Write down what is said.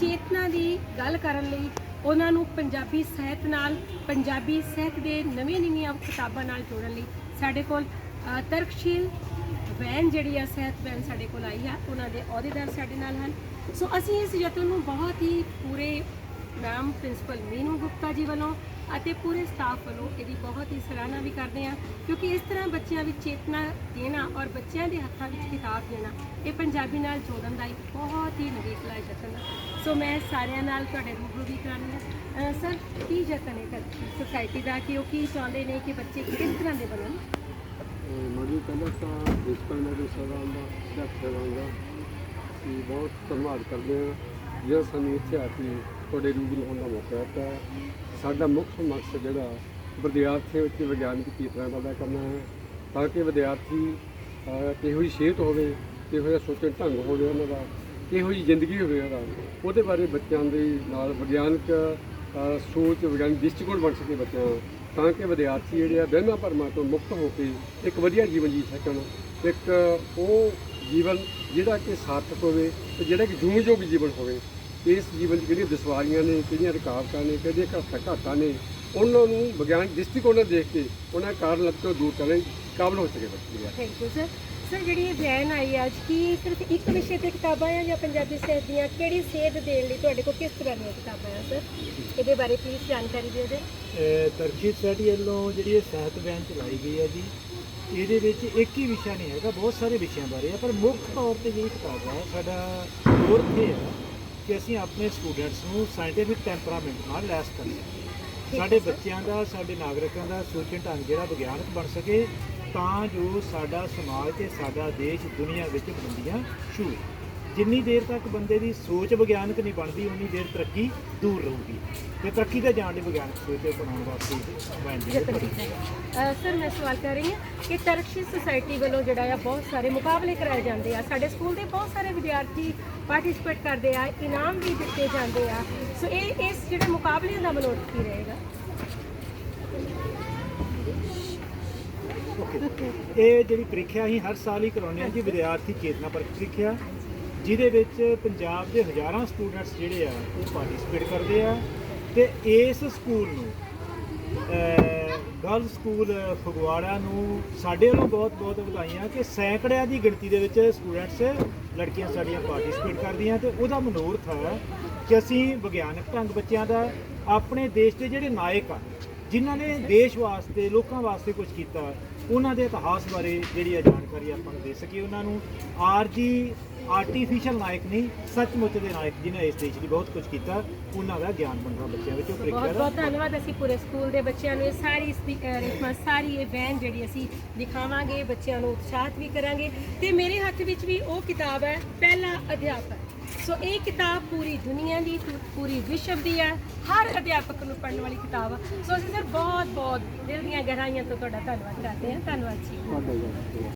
ਚੇਤਨਾ ਦੀ ਗੱਲ ਕਰਨ ਲਈ ਉਹਨਾਂ ਨੂੰ ਪੰਜਾਬੀ ਸਾਹਿਤ ਨਾਲ, ਪੰਜਾਬੀ ਸਾਹਿਤ ਦੇ ਨਵੀਆਂ-ਨਵੀਆਂ ਕਿਤਾਬਾਂ ਨਾਲ ਜੋੜਨ ਲਈ ਸਾਡੇ ਕੋਲ ਤਰਕਸ਼ੀਲ ਵੈਨ ਜਿਹੜੀ ਆ, ਸਾਹਿਤ ਵੈਨ ਸਾਡੇ ਕੋਲ ਆਈ ਆ, ਉਹਨਾਂ ਦੇ ਅਹੁਦੇਦਾਰ ਸਾਡੇ ਨਾਲ ਹਨ। ਸੋ ਅਸੀਂ ਇਸ ਯਤਨ ਨੂੰ ਬਹੁਤ ਹੀ ਪੂਰੇ ਮੈਮ ਪ੍ਰਿੰਸੀਪਲ ਮੀਨੂ ਗੁਪਤਾ ਜੀ ਵੱਲੋਂ ਅਤੇ ਪੂਰੇ ਸਟਾਫ ਵੱਲੋਂ ਇਹਦੀ ਬਹੁਤ ਹੀ ਸਰਾਹਨਾ ਵੀ ਕਰਦੇ ਹਾਂ, ਕਿਉਂਕਿ ਇਸ ਤਰ੍ਹਾਂ ਬੱਚਿਆਂ ਵਿੱਚ ਚੇਤਨਾ ਦੇਣਾ ਔਰ ਬੱਚਿਆਂ ਦੇ ਹੱਥਾਂ ਵਿੱਚ ਕਿਤਾਬ ਦੇਣਾ, ਇਹ ਪੰਜਾਬੀ ਨਾਲ ਜੋੜਨ ਦਾ ਇੱਕ ਬਹੁਤ ਹੀ ਨਵੇਕਲਾ ਯਤਨ ਹੈ। ਸੋ ਮੈਂ ਸਾਰਿਆਂ ਨਾਲ ਤੁਹਾਡੇ ਰੂਬਰੂ ਵੀ ਕਰਾਂਗੀ। ਅਹ ਸਰ, ਕੀ ਯਤਨ ਹੈ ਸੋਸਾਇਟੀ ਦਾ? ਕਿ ਉਹ ਕੀ ਚਾਹੁੰਦੇ ਨੇ ਕਿ ਬੱਚੇ ਕਿਸ ਤਰ੍ਹਾਂ ਦੇ ਬਣਨ? ਮੜੀ ਪਹਿਲਾਂ ਤਾਂ ਪ੍ਰਿੰਸੀਪਲ ਮੈਡਮ ਸਾਹਿਬਾਨ ਦਾ ਸਿੱਖ ਦਾ ਅਸੀਂ ਬਹੁਤ ਧੰਨਵਾਦ ਕਰਦੇ ਹਾਂ। ਜਿਹੜਾ ਸਾਨੂੰ ਇੱਥੇ ਆ ਕੇ ਤੁਹਾਡੇ ਰੂਬਰੂ ਹੋਣ ਦਾ ਮੌਕਾ ਦਿੱਤਾ ਸਾਡਾ ਮੁੱਖ ਮਕਸਦ ਜਿਹੜਾ ਵਿਦਿਆਰਥੀਆਂ ਵਿੱਚ ਵਿਗਿਆਨਕ ਚੇਤਨਾ ਪੈਦਾ ਕਰਨਾ ਹੈ, ਤਾਂ ਕਿ ਵਿਦਿਆਰਥੀ ਕਿਹੋ ਜਿਹੀ ਸਿਹਤ ਹੋਵੇ, ਕਿਹੋ ਜਿਹਾ ਸੋਚਣ ਢੰਗ ਹੋਵੇ ਉਹਨਾਂ ਦਾ, ਕਿਹੋ ਜਿਹੀ ਜ਼ਿੰਦਗੀ ਹੋਵੇ ਉਹਦਾ ਉਹਦੇ ਬਾਰੇ ਬੱਚਿਆਂ ਦੇ ਨਾਲ ਵਿਗਿਆਨਕ ਸੋਚ, ਵਿਗਿਆਨਕ ਦ੍ਰਿਸ਼ਟੀਕੋਣ ਬਣ ਸਕੇ ਬੱਚਿਆਂ ਦਾ ਤਾਂ ਕਿ ਵਿਦਿਆਰਥੀ ਜਿਹੜੇ ਆ ਵਹਿਮਾਂ ਭਰਮਾਂ ਤੋਂ ਮੁਕਤ ਹੋ ਕੇ ਇੱਕ ਵਧੀਆ ਜੀਵਨ ਜੀ ਸਕਣ। ਇੱਕ ਉਹ ਜੀਵਨ ਜਿਹੜਾ ਕਿ ਸਾਰਥਕ ਹੋਵੇ ਤੇ ਜਿਹੜਾ ਕਿ ਜੂਝਯੋਗ ਜੀਵਨ ਹੋਵੇ। ਇਸ ਜੀਵਨ 'ਚ ਜਿਹੜੀਆਂ ਦੁਸ਼ਵਾਰੀਆਂ ਨੇ ਕਿਹੜੀਆਂ ਰੁਕਾਵਟਾਂ ਨੇ ਕਿਹੜੀਆਂ ਘਾਟਾਂ ਘਾਟਾਂ ਨੇ ਉਹਨਾਂ ਨੂੰ ਵਿਗਿਆਨਕ ਦ੍ਰਿਸ਼ਟੀਕੋਣ ਨਾਲ ਦੇਖ ਕੇ ਉਹਨਾਂ ਕਾਰਨ ਲੱਗ ਤੋਂ ਦੂਰ ਕਰਨ ਕਾਬਲ ਹੋ ਸਕੇ ਬੱਚੇ ਆ। Thank you sir. ਸਰ ਜਿਹੜੀ ਇਹ ਵੈਨ ਆਈ ਅੱਜ ਕੀ ਸਿਰਫ ਇੱਕ ਵਿਸ਼ੇ ਤੇ ਕਿਤਾਬਾਂ ਆ ਜਾਂ ਪੰਜਾਬੀ ਸਾਹਿਤ ਦੀਆਂ ਕਿਹੜੀ ਸੇਧ ਦੇਣ ਲਈ ਤੁਹਾਡੇ ਕੋਲ ਕਿਸ ਤਰ੍ਹਾਂ ਦੀਆਂ ਕਿਤਾਬਾਂ ਆ ਸਰ? ਇਹਦੇ ਬਾਰੇ ਪਲੀਜ਼ ਜਾਣਕਾਰੀ ਦਿਓ ਜੀ। ਤਰਕੀਬ ਸਟੱਡੀ ਵੱਲੋਂ ਜਿਹੜੀ ਇਹ ਸਾਹਿਤ ਵੈਨ ਚਲਾਈ ਗਈ ਹੈ ਜੀ ਇਹਦੇ ਵਿੱਚ ਇੱਕ ਹੀ ਵਿਸ਼ਾ ਨਹੀਂ ਹੈਗਾ ਬਹੁਤ ਸਾਰੇ ਵਿਸ਼ਿਆਂ ਬਾਰੇ ਹੈ ਪਰ ਮੁੱਖ ਤੌਰ ਤੇ ਜਿਹੜੀ ਕਿਤਾਬ ਹੈ ਸਾਡਾ ਜ਼ੋਰ ਇਹ ਹੈ ਕਿ ਅਸੀਂ ਆਪਣੇ ਸਟੂਡੈਂਟਸ ਨੂੰ ਸਾਇੰਟੀਫਿਕ ਟੈਂਪਰਾਮੈਂਟ ਨਾਲ ਲੈਸ ਕਰ ਸਕੀਏ। ਸਾਡੇ ਬੱਚਿਆਂ ਦਾ ਸਾਡੇ ਨਾਗਰਿਕਾਂ ਦਾ ਸੋਚਣ ਢੰਗ ਜਿਹੜਾ ਵਿਗਿਆਨਕ ਬਣ ਸਕੇ ਤਾਂ ਜੋ ਸਾਡਾ ਸਮਾਜ ਤੇ ਸਾਡਾ ਦੇਸ਼ ਦੁਨੀਆ ਵਿੱਚ ਬੁਲੰਦੀਆਂ ਛੂਹੇ ਜਿੰਨੀ ਦੇਰ ਤੱਕ ਬੰਦੇ ਦੀ ਸੋਚ ਵਿਗਿਆਨਕ ਨਹੀਂ ਬਣਦੀ ਉਨੀ ਦੇਰ ਤਰੱਕੀ ਦੂਰ ਰਹੂਗੀ। ਤੇ ਤਰੱਕੀ ਤੇ ਜਾਣ ਲਈ ਵਿਗਿਆਨਕ ਸੋਚ ਬਣਾਉਣ ਵਾਸਤੇ ਦੀ ਹੈ। ਸਰ ਮੈਂ ਸਵਾਲ ਕਰ ਰਹੀ ਹਾਂ ਕਿ ਤਰਕਸ਼ੀ ਸੁਸਾਇਟੀ ਵੱਲੋਂ ਜਿਹੜਾ ਆ ਬਹੁਤ ਸਾਰੇ ਮੁਕਾਬਲੇ ਕਰਾਏ ਜਾਂਦੇ ਆ। ਸਾਡੇ ਸਕੂਲ ਦੇ ਬਹੁਤ ਸਾਰੇ ਵਿਦਿਆਰਥੀ ਪਾਰਟਿਸਿਪੇਟ ਕਰਦੇ ਆ ਇਨਾਮ ਵੀ ਦਿੱਤੇ ਜਾਂਦੇ ਆ। ਸੋ ਇਹ ਇਸ ਜਿਹੜੇ ਮੁਕਾਬਲਿਆਂ ਦਾ ਮਨੋਰਥ ਕੀ ਰਹੇਗਾ? ਇਹ ਜਿਹੜੀ ਪ੍ਰੀਖਿਆ ਹੀ ਹਰ ਸਾਲ ਹੀ ਕਰਾਉਂਦੇ ਆ ਜੀ ਵਿਦਿਆਰਥੀ ਚੇਤਨਾ ਪਰਖ ਪ੍ਰੀਖਿਆ। ਜਿਹਦੇ ਵਿੱਚ ਪੰਜਾਬ ਦੇ ਹਜ਼ਾਰਾਂ ਸਟੂਡੈਂਟਸ ਜਿਹੜੇ ਆ, ਉਹ ਪਾਰਟਿਸਿਪੇਟ ਕਰਦੇ ਆ ਤੇ ਇਸ ਸਕੂਲ ਨੂੰ ਗਰਲ ਸਕੂਲ ਫਗਵਾੜਾ ਨੂੰ ਸਾਡੇ ਵੱਲੋਂ ਬਹੁਤ ਬਹੁਤ ਵਧਾਈਆਂ ਕਿ ਸੈਂਕੜਿਆਂ ਦੀ ਗਿਣਤੀ ਦੇ ਵਿੱਚ ਸਟੂਡੈਂਟਸ ਲੜਕੀਆਂ ਸਾਡੀਆਂ ਪਾਰਟਿਸਿਪੇਟ ਕਰਦੀਆਂ ਤੇ ਉਹਦਾ ਮਨੋਰਥ ਹੈ ਕਿ ਅਸੀਂ ਵਿਗਿਆਨਕ ਢੰਗ ਬੱਚਿਆਂ ਦਾ, ਆਪਣੇ ਦੇਸ਼ ਦੇ ਜਿਹੜੇ ਨਾਇਕ ਆ, ਜਿਨ੍ਹਾਂ ਨੇ ਦੇਸ਼ ਵਾਸਤੇ, ਲੋਕਾਂ ਵਾਸਤੇ ਕੁਝ ਕੀਤਾ, ਉਹਨਾਂ ਦੇ ਇਤਿਹਾਸ ਬਾਰੇ ਜਿਹੜੀ ਆ ਜਾਣਕਾਰੀ ਆਪਾਂ ਨੂੰ ਦੇ ਸਕੀਏ ਉਹਨਾਂ ਨੂੰ। ਆਰਜੀ ਆਰਟੀਫੀਸ਼ੀਅਲ ਨਾਇਕ ਨਹੀਂ ਸੱਚਮੁੱਚ ਦੇ ਨਾਇਕ ਜਿਨ੍ਹਾਂ ਇਸ ਦੇਸ਼ ਲਈ ਬਹੁਤ ਕੁਝ ਕੀਤਾ ਉਹਨਾਂ ਦਾ ਗਿਆਨ ਵੰਡਣਾ ਬੱਚਿਆਂ ਵਿੱਚ ਉਹ ਪ੍ਰੀਖਿਆ ਬਹੁਤ ਬਹੁਤ ਧੰਨਵਾਦ ਅਸੀਂ ਪੂਰੇ ਸਕੂਲ ਦੇ ਬੱਚਿਆਂ ਨੂੰ ਇਹ ਸਾਰੀ ਰਿਸਮਾਂ ਸਾਰੀ ਇਹ ਵੈਨ ਜਿਹੜੀ ਅਸੀਂ ਦਿਖਾਵਾਂਗੇ ਬੱਚਿਆਂ ਨੂੰ ਉਤਸ਼ਾਹਿਤ ਵੀ ਕਰਾਂਗੇ। ਤੇ ਮੇਰੇ ਹੱਥ ਵਿੱਚ ਵੀ ਉਹ ਕਿਤਾਬ ਹੈ ਪਹਿਲਾ ਅਧਿਆਪਕ। ਸੋ ਇਹ ਕਿਤਾਬ ਪੂਰੀ ਦੁਨੀਆ ਦੀ ਪੂਰੀ ਵਿਸ਼ਵ ਦੀ ਹੈ ਹਰ ਅਧਿਆਪਕ ਨੂੰ ਪੜ੍ਹਨ ਵਾਲੀ ਕਿਤਾਬ ਆ। ਸੋ ਅਸੀਂ ਸਰ ਬਹੁਤ ਬਹੁਤ ਦਿਲ ਦੀਆਂ ਗਹਿਰਾਈਆਂ ਤੋਂ ਤੁਹਾਡਾ ਧੰਨਵਾਦ ਕਰਦੇ ਹਾਂ। ਧੰਨਵਾਦ ਜੀ।